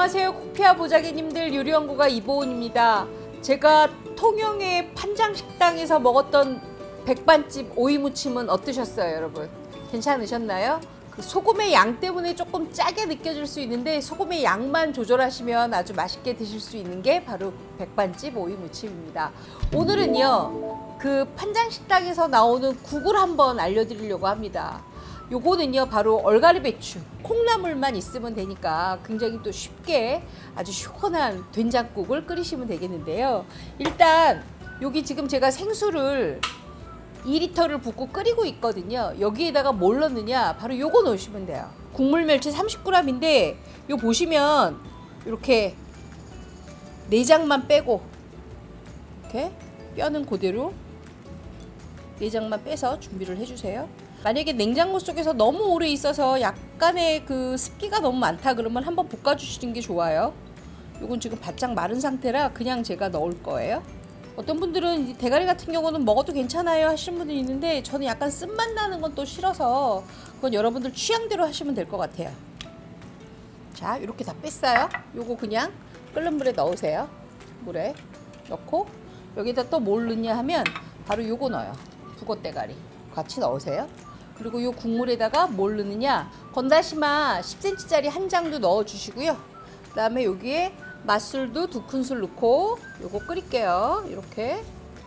안녕하세요. 코피아 보자기님들 요리연구가 이보은입니다. 제가 통영의 판장식당에서 먹었던 백반집 오이무침은 어떠셨어요, 여러분? 괜찮으셨나요? 그 소금의 양 때문에 조금 짜게 느껴질 수 있는데 소금의 양만 조절하시면 아주 맛있게 드실 수 있는 게 바로 백반집 오이무침입니다. 오늘은요, 그 판장식당에서 나오는 국을 한번 알려드리려고 합니다. 요거는요 바로 얼갈이 배추 콩나물만 있으면 되니까 굉장히 또 쉽게 아주 시원한 된장국을 끓이시면 되겠는데요. 일단 여기 지금 제가 생수를 2리터를 붓고 끓이고 있거든요. 여기에다가 뭘 넣느냐? 바로 요거 넣으시면 돼요. 국물 멸치 30g인데 요 보시면 이렇게 내장만 빼고 이렇게 뼈는 그대로 내장만 빼서 준비를 해주세요. 만약에 냉장고 속에서 너무 오래 있어서 약간의 그 습기가 너무 많다 그러면 한번 볶아주시는 게 좋아요. 이건 지금 바짝 마른 상태라 그냥 제가 넣을 거예요. 어떤 분들은 이 대가리 같은 경우는 먹어도 괜찮아요 하시는 분들이 있는데 저는 약간 쓴맛 나는 건 또 싫어서 그건 여러분들 취향대로 하시면 될 것 같아요. 자, 이렇게 다 뺐어요. 요거 그냥 끓는 물에 넣으세요. 물에 넣고 여기다 또 뭘 넣냐 하면 바로 요거 넣어요. 북어 대가리 같이 넣으세요. 그리고 요 국물에다가 뭘 넣느냐? 건다시마 10cm짜리 한 장도 넣어 주시고요. 그 다음에 여기에 맛술도 두 큰술 넣고 요거 끓일게요. 이렇게.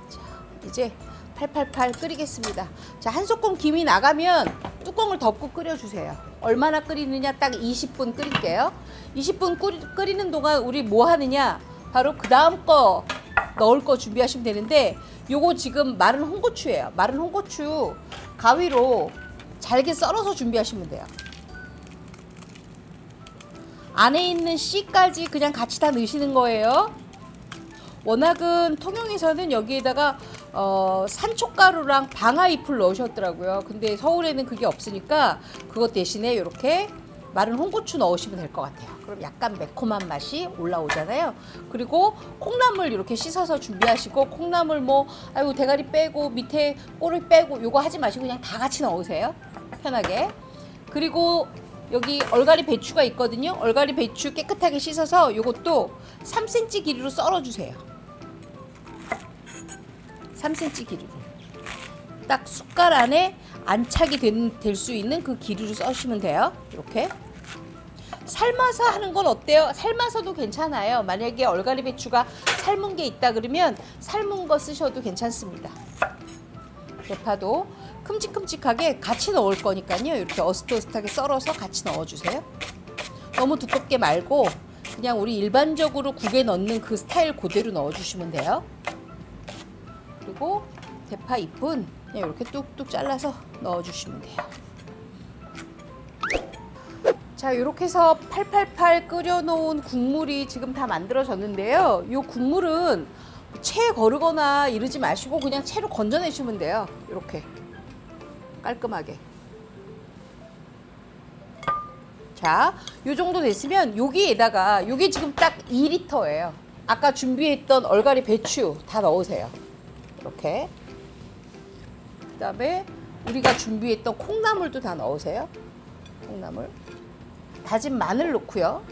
자, 이제 팔팔팔 끓이겠습니다. 자, 한 소끔 김이 나가면 뚜껑을 덮고 끓여 주세요. 얼마나 끓이느냐? 딱 20분 끓일게요. 20분 끓이, 끓이는 동안 우리 뭐 하느냐? 바로 그 다음 거 넣을 거 준비하시면 되는데 요거 지금 마른 홍고추예요. 마른 홍고추 가위로 잘게 썰어서 준비하시면 돼요. 안에 있는 씨까지 그냥 같이 다 넣으시는 거예요. 워낙은 통영에서는 여기에다가 어, 산초가루랑 방아잎을 넣으셨더라고요. 근데 서울에는 그게 없으니까 그것 대신에 이렇게 마른 홍고추 넣으시면 될 것 같아요. 그럼 약간 매콤한 맛이 올라오잖아요. 그리고 콩나물 이렇게 씻어서 준비하시고 콩나물 뭐 아이고 대가리 빼고 밑에 꼬리 빼고 요거 하지 마시고 그냥 다 같이 넣으세요. 편하게. 그리고 여기 얼갈이 배추가 있거든요. 얼갈이 배추 깨끗하게 씻어서 요것도 3cm 길이로 썰어 주세요. 3cm 길이로. 딱 숟갈 안에 안착이 될 수 있는 그 길이로 써시면 돼요. 이렇게. 삶아서 하는 건 어때요? 삶아서도 괜찮아요. 만약에 얼갈이 배추가 삶은 게 있다 그러면 삶은 거 쓰셔도 괜찮습니다. 대파도 큼직큼직하게 같이 넣을 거니까요. 이렇게 어슷어슷하게 썰어서 같이 넣어주세요. 너무 두껍게 말고 그냥 우리 일반적으로 국에 넣는 그 스타일 그대로 넣어주시면 돼요. 그리고 대파 잎은 그냥 이렇게 뚝뚝 잘라서 넣어주시면 돼요. 자, 이렇게 해서 팔팔팔 끓여놓은 국물이 지금 다 만들어졌는데요. 이 국물은 채 거르거나 이러지 마시고 그냥 채로 건져내시면 돼요. 이렇게 깔끔하게. 자, 요 정도 됐으면 여기에다가 요게 지금 딱 2리터예요. 아까 준비했던 얼갈이 배추 다 넣으세요. 이렇게. 그다음에 우리가 준비했던 콩나물도 다 넣으세요. 콩나물. 다진 마늘 넣고요.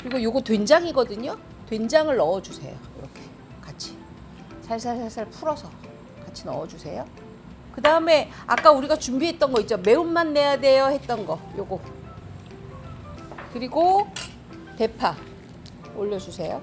그리고 요거 된장이거든요. 된장을 넣어 주세요. 이렇게 같이 살살살살 풀어서 같이 넣어 주세요. 그 다음에 아까 우리가 준비했던 거 있죠. 매운맛 내야 돼요 했던 거 요거. 그리고 대파 올려주세요.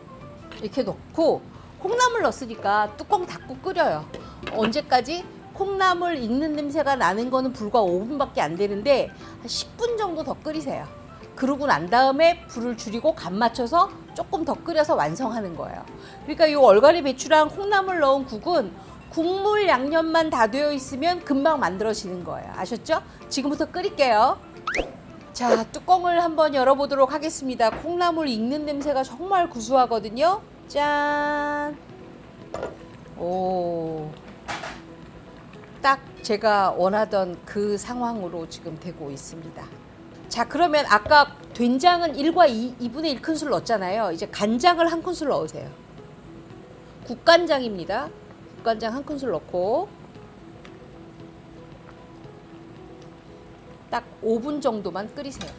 이렇게 넣고 콩나물 넣었으니까 뚜껑 닫고 끓여요. 언제까지? 콩나물 익는 냄새가 나는 거는 불과 5분밖에 안 되는데 한 10분 정도 더 끓이세요. 그러고 난 다음에 불을 줄이고 간 맞춰서 조금 더 끓여서 완성하는 거예요. 그러니까 이 얼갈이 배추랑 콩나물 넣은 국은 국물 양념만 다 되어 있으면 금방 만들어지는 거예요. 아셨죠? 지금부터 끓일게요. 자, 뚜껑을 한번 열어보도록 하겠습니다. 콩나물 익는 냄새가 정말 구수하거든요. 짠. 오. 딱 제가 원하던 그 상황으로 지금 되고 있습니다. 자, 그러면 아까 된장은 1과 2, 2분의 1 큰술 넣었잖아요. 이제 간장을 한 큰술 넣으세요. 국간장입니다. 국간장 한 큰술 넣고 딱 5분 정도만 끓이세요.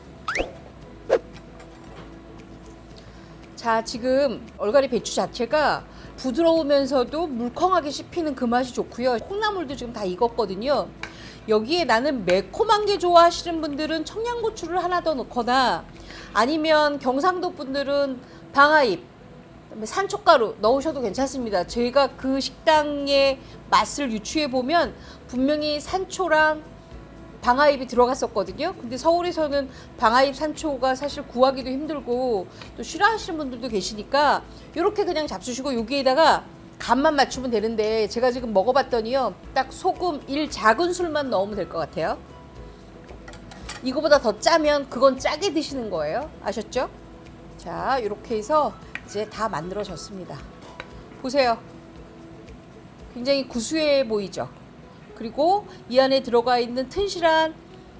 자, 지금 얼갈이 배추 자체가 부드러우면서도 물컹하게 씹히는 그 맛이 좋고요. 콩나물도 지금 다 익었거든요. 여기에 나는 매콤한 게 좋아하시는 분들은 청양고추를 하나 더 넣거나 아니면 경상도 분들은 방아잎, 산초가루 넣으셔도 괜찮습니다. 저희가 그 식당의 맛을 유추해 보면 분명히 산초랑 방아잎이 들어갔었거든요. 근데 서울에서는 방아잎 산초가 사실 구하기도 힘들고 또 싫어하시는 분들도 계시니까 이렇게 그냥 잡수시고 여기에다가 간만 맞추면 되는데 제가 지금 먹어봤더니요. 딱 소금 1 작은 술만 넣으면 될 것 같아요. 이거보다 더 짜면 그건 짜게 드시는 거예요. 아셨죠? 자, 이렇게 해서 이제 다 만들어졌습니다. 보세요. 굉장히 구수해 보이죠? 그리고 이 안에 들어가 있는 튼실한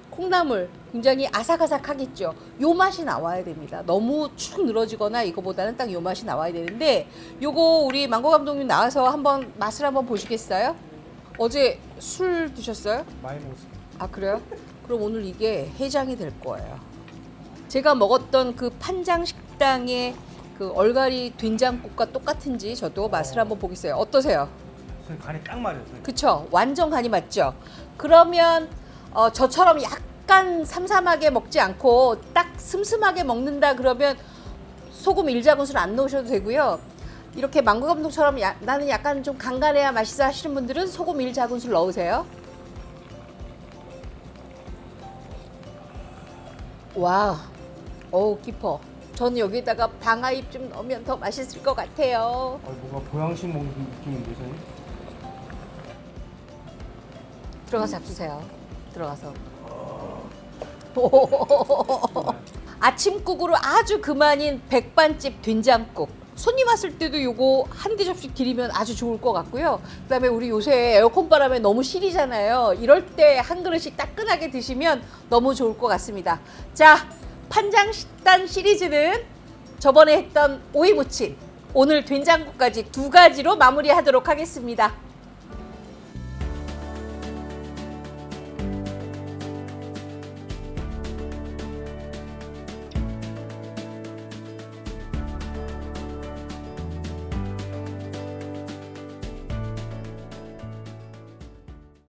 콩나물 굉장히 아삭아삭하겠죠. 요 맛이 나와야 됩니다. 너무 축 늘어지거나 이거보다는 딱 요 맛이 나와야 되는데 요거 우리 망고 감독님 나와서 한번 맛을 한번 보시겠어요? 어제 술 드셨어요? 많이 먹었습니다. 아 그래요? 그럼 오늘 이게 해장이 될 거예요. 제가 먹었던 그 판장 식당의 그 얼갈이 된장국과 똑같은지 저도 맛을 어. 한번 보겠어요. 어떠세요? 선생님 간이 딱 맞아요. 선생님. 그쵸? 완전 간이 맞죠? 그러면 어, 저처럼 약간 삼삼하게 먹지 않고 딱 슴슴하게 먹는다 그러면 소금 일작은술 안 넣으셔도 되고요. 이렇게 망고 감독처럼 야- 나는 약간 좀 간간해야 맛있어 하시는 분들은 소금 일작은술 넣으세요. 와, 어우 깊어. 저는 여기다가 방아잎 좀 넣으면 더 맛있을 것 같아요. 어, 뭔가 보양식 먹는 느낌인데 선생님. 들어가서 잡수세요. 들어가서. 어. 아침국으로 아주 그만인 백반집 된장국. 손님 왔을 때도 요거 한 대접씩 드리면 아주 좋을 것 같고요. 그다음에 우리 요새 에어컨 바람에 너무 시리잖아요. 이럴 때 한 그릇씩 따끈하게 드시면 너무 좋을 것 같습니다. 자, 판장 식단 시리즈는 저번에 했던 오이무침, 오늘 된장국까지 두 가지로 마무리하도록 하겠습니다.